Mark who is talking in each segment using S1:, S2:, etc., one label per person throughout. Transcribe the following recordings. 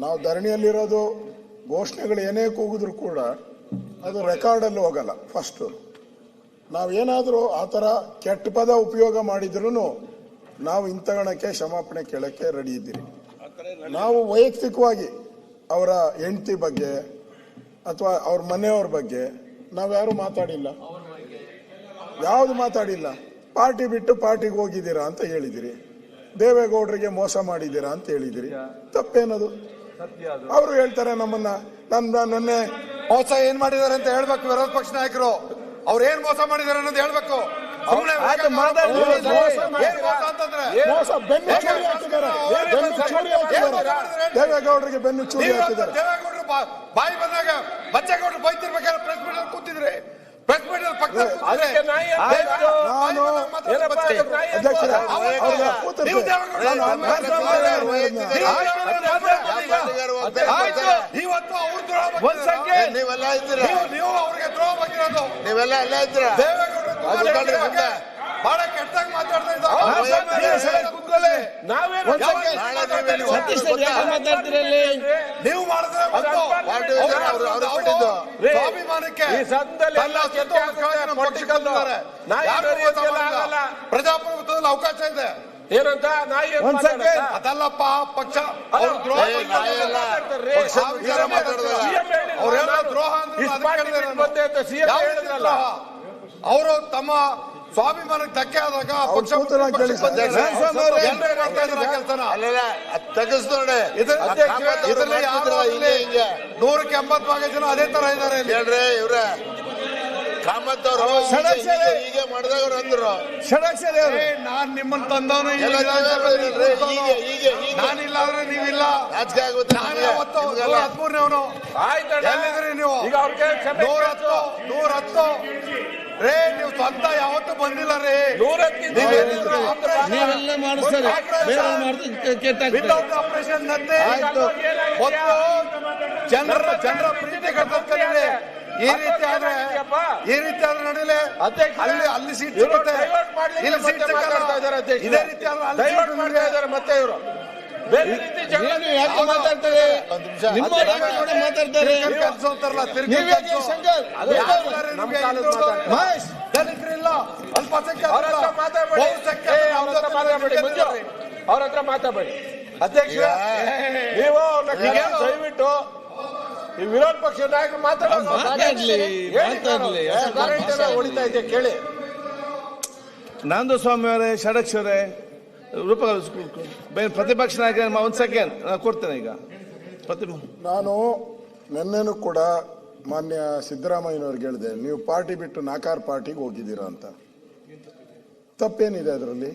S1: ನಾವು ಧರಣಿಯಲ್ಲಿರೋದು ಘೋಷಣೆಗಳು ಏನೇ ಕೂಗಿದ್ರು ಕೂಡ ಅದು ರೆಕಾರ್ಡಲ್ಲಿ ಹೋಗಲ್ಲ ಫಸ್ಟು ನಾವೇನಾದರೂ ಆ ಥರ ಕೆಟ್ಟ ಪದ ಉಪಯೋಗ ಮಾಡಿದ್ರೂ ನಾವು ಇಂತಗಣಕ್ಕೆ ಕ್ಷಮಾಪಣೆ ಕೇಳೋಕ್ಕೆ ರೆಡಿ ಇದ್ದೀರಿ. ನಾವು ವೈಯಕ್ತಿಕವಾಗಿ ಅವರ ಹೆಂಡತಿ ಬಗ್ಗೆ ಅಥವಾ ಅವ್ರ ಮನೆಯವ್ರ ಬಗ್ಗೆ ನಾವು ನಾವ್ಯಾರು ಮಾತಾಡಿಲ್ಲ. ಯಾವುದು ಮಾತಾಡಿಲ್ಲ. ಪಾರ್ಟಿ ಬಿಟ್ಟು ಪಾರ್ಟಿಗೆ ಹೋಗಿದ್ದೀರಾ ಅಂತ ಹೇಳಿದಿರಿ. ದೇವೇಗೌಡರಿಗೆ ಮೋಸ ಮಾಡಿದ್ದೀರಾ ಅಂತ ಹೇಳಿದಿರಿ. ತಪ್ಪೇನದು? ಅವರು ಹೇಳ್ತಾರೆ ನಮ್ಮನ್ನ ನನ್ನ ನನ್ನೆ
S2: ಮೋಸ ಏನ್ ಮಾಡಿದಾರೆ ಅಂತ ಹೇಳ್ಬೇಕು ವಿರೋಧ ಪಕ್ಷ ನಾಯಕರು. ಅವ್ರು ಏನ್ ಮೋಸ ಮಾಡಿದಾರೆ ಅನ್ನೋದು ಹೇಳ್ಬೇಕು.
S1: ದೇವೇಗೌಡರಿಗೆ ಬೆನ್ನು ಚೂರಿ ಹಾಕಿದ್ದಾರೆ.
S2: ದೇವೇಗೌಡರು ಬಾಯಿ ಬಂದಾಗ ಬಚ್ಚೇಗೌಡರು ಬೈತಿರ್ಬೇಕಾದ್ರೆ ಪ್ರೆಸ್ ಮೀಟ್ ಕೂತಿದ್ರೆ. ಪ್ರೆಸ್ ಮೀಟ್ ಇವತ್ತು ಅವ್ರು
S3: ನೀವೆಲ್ಲ ಇದ್ದೀರಾ?
S2: ನೀವು ನೀವು ಅವ್ರಿಗೆ ದ್ರೋಹ ಮಾಡಿರೋದು
S3: ನೀವೆಲ್ಲ ಎಲ್ಲ ಇದ್ದೀರಾ?
S2: ದೇವೇಗೌಡರು. ಬಹಳ ಕೆಟ್ಟದಾಗಿ ಮಾತಾಡ್ತಾ
S4: ನಾವೇನು
S2: ಇದ್ದೀರಿ? ನೀವು ಮಾಡಿದ್ರೆ ಸ್ವಾಭಿಮಾನಕ್ಕೆ. ಪ್ರಜಾಪ್ರಭುತ್ವದಲ್ಲಿ ಅವಕಾಶ ಇದೆ.
S4: ಏನಂತ? ನಾಯಿ.
S2: ಅದಲ್ಲಪ್ಪ ಪಕ್ಷ. ಅವ್ರು ದ್ರೋಹ. ಅವ್ರು ಹೇಳೋ ದ್ರೋಹ ಅಂದ್ರೆ? ಅವರು ತಮ್ಮ ಸ್ವಾಭಿಮಾನಕ್ಕೆ ಧಕ್ಕೆ ಆದಾಗ ಪಕ್ಷ
S1: ಕೇಳಿ
S2: ಪಕ್ಷಕ್ಕೆ ಬಂದಿದ್ದಾರೆ.
S3: ಸ್ವಾಮಿ
S2: ಎಲ್ಲರೂ ಮಾಡ್ತಾ ಇದ್ದಾರೆ ಆ ಕೆಲ್ಸನ.
S3: ಅಲ್ಲೆಲ್ಲ ತೆಗೆಸ್ ನೋಡಿ
S2: ಇದ್ರ-
S3: ಆ ಕಾಮತ್ ಅವ್ರು
S2: ಇದ್ರಲ್ಲಿ ಯಾರು
S3: ಮಾಡ್ತಿದ್ರಲ್ಲ ಹಿಂಗೆ ಹಿಂಗೆ
S2: ನೂರಕ್ಕೆ ಎಂಬತ್ ಭಾಗ ಜನ ಅದೇ ತರ ಇದ್ದಾರೆ ಇಲ್ಲಿ.
S3: ಹೇಳ್ರಿ ಇವ್ರೆ ಕಾಮತ್ ಅವರು ಹೀಗೆ ಅವ್ರು ಅಂದ್ರು
S2: ಏ, ನಾನ್ ನಿಮ್ಮನ್ನ ತಂದವನು ನಾನಿಲ್ಲ ಅಂದ್ರೆ ನೀವಿಲ್ಲ
S3: ನಾಚಿಕೆ ಆಗುತ್ತೆ
S2: ನಾನು. ಯಾವತ್ತು. ಹದಿಮೂರನೇವನು
S4: ಆಯ್ತಣ್ಣ.
S2: ಎಲ್ಲಿದ್ರಿ ನೀವು ನೂರ. ಹತ್ತು ನೂರ ಹತ್ತು ರೇ ನೀವು ಸ್ವಂತ ಯಾವತ್ತು ಬಂದಿಲ್ಲ ರೇ.
S5: ನೀವೆಲ್ಲ ಮಾಡಿಸ್ತಾರೆ.
S2: ವಿತೌಟ್ ಆಪರೇಷನ್
S4: ಆಯ್ತು.
S2: ಮತ್ತು ಜನರ ಜನರ ಪ್ರೀತಿ ಕಟ್ಟಿದೆ ಈ ರೀತಿ ಆದ್ರೆ ಈ ರೀತಿ ಆದ್ರೆ ನಡೀಲಿ. ಅಲ್ಲಿ ಅಲ್ಲಿ ಸೀಟ್ ಸಿಗುತ್ತೆ. ಇಲ್ಲಿ ಸೀಟ್ ಇದೇ ರೀತಿ ಆದ್ರೆ ಅಲ್ಲಿ
S4: ಮಾಡ್ತಾ ಇದ್ದಾರೆ ಮತ್ತೆ ಇವರು. ಬೇರೆ ರೀತಿ ಜಗಳ
S5: ಮಾತಾಡ್ತಾರೆ? ನಿಮ್ಮ ಮಾತಾಡ್ತಾರೆ.
S2: ದಲಿತರಿಲ್ಲ.
S4: ಮಾತಾಡಬೇಡಿ. ಅವ್ರ ಹತ್ರ ಮಾತಾಡಬೇಡಿ. ಅವ್ರ ಹತ್ರ ಮಾತಾಡಬೇಡಿ. ಅಧ್ಯಕ್ಷ ನೀವು ದಯವಿಟ್ಟು ಈ ವಿರೋಧ ಪಕ್ಷ ನಾಯಕರು ಮಾತಾಡೋದು. ಹೊಡಿತಾ ಇದೆ ಕೇಳಿ.
S5: ನಂದು ಸ್ವಾಮಿ ಅವರೇ ಷಡಕ್ಷರೇ. ರೂಪ ಬೇರೆ ಪ್ರತಿಪಕ್ಷ ನಾಯಕ ಒಂದು ಸೆಕೆಂಡ್ ನಾನು ಕೊಡ್ತೇನೆ ಈಗ. ಪ್ರತಿ
S1: ನಾನು ನಿನ್ನೆನೂ ಕೂಡ ಮಾನ್ಯ ಸಿದ್ದರಾಮಯ್ಯನವ್ರಿಗೆ ಹೇಳಿದೆ ನೀವು ಪಾರ್ಟಿ ಬಿಟ್ಟು ನಾಕಾರ್ ಪಾರ್ಟಿಗೆ ಹೋಗಿದ್ದೀರಾ ಅಂತ. ತಪ್ಪೇನಿದೆ ಅದರಲ್ಲಿ?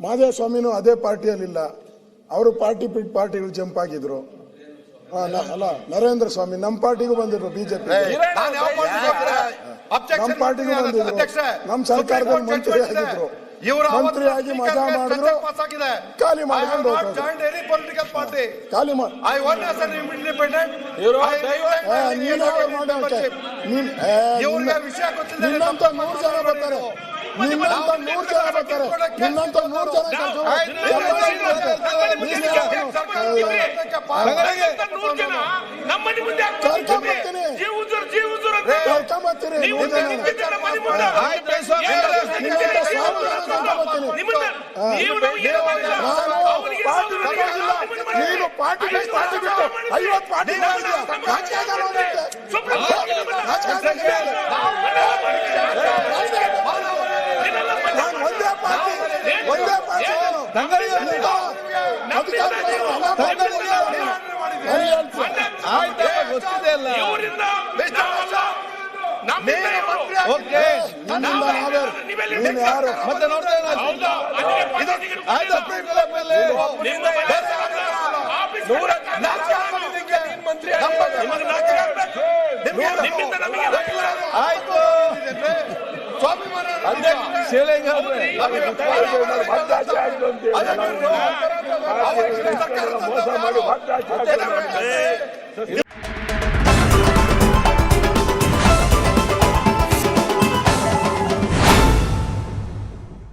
S1: ಮಾದೇವ ಸ್ವಾಮಿನೂ ಅದೇ ಪಾರ್ಟಿಯಲ್ಲಿಲ್ಲ. ಅವರು ಪಾರ್ಟಿ ಬಿಟ್ಟು ಪಾರ್ಟಿಗಳು ಜಂಪ್ ಆಗಿದ್ರು. ಅಲ್ಲ ನರೇಂದ್ರ ಸ್ವಾಮಿ ನಮ್ಮ ಪಾರ್ಟಿಗೂ ಬಂದಿದ್ರು ಬಿಜೆಪಿ.
S2: ನಾನು ಯಾವ ಪಾರ್ಟಿಗೆ ಹೋಗ್ತಾರೆ?
S1: ನಮ್ಮ ಪಾರ್ಟಿಗೂ ಬಂದಿದ್ರು. ನಮ್ಮ ಸರ್ಕಾರದಲ್ಲಿ ಮಂತ್ರಿ ಆಗಿದ್ರು.
S2: ಇವರು ಮಂತ್ರಿಯಾಗಿ
S1: ಮಂತ್ರಿ ಮಜಾ ಮಾಡಿದ್ರು. ಖಾಲಿ ಮಾಡ್ಕೊಂಡು
S2: political party.
S1: ಖಾಲಿ ಮಾಡಿ
S2: I want as an independent.
S4: ಇವರು
S1: ನೀನು
S2: ವಿಷಯ
S1: ನಿನ್ನಂತ ನೂರು ಜನ ಬರ್ತಾರೆ. ನಿನ್ನಂತ ನೂರು ಜನ ಬರ್ತಾರೆ. ನಿನ್ನಂತ ನೂರು ಜನ? ಕರ್ಕೊಂಬರ್ತೀನಿ. ಕರ್ಕೊಂಬರ್ತೀನಿ ನಿನ್ನಂತ ನಾನು ಪಾರ್ಟಿ ಪಾರ್ಟಿ ಬಿಟ್ಟು ಐವತ್ತು ಪಾರ್ಟಿ. ನಾನು ಒಂದೇ ಪಾರ್ಟಿ ಒಂದೇ ಪಾರ್ಟಿ.
S5: ಆಯ್ತಪ್ಪ ಗೊತ್ತಿದೆ ಅಲ್ಲ. ಓಕೆ.
S1: ನನ್ನಿಂದ ನಾವೇ ನೀನು ಯಾರು
S5: ಮತ್ತೆ ನೋಡ್ತಾ ಆಯ್ತು ಮೇಲೆ
S4: ನೂರ ಮಂತ್ರಿ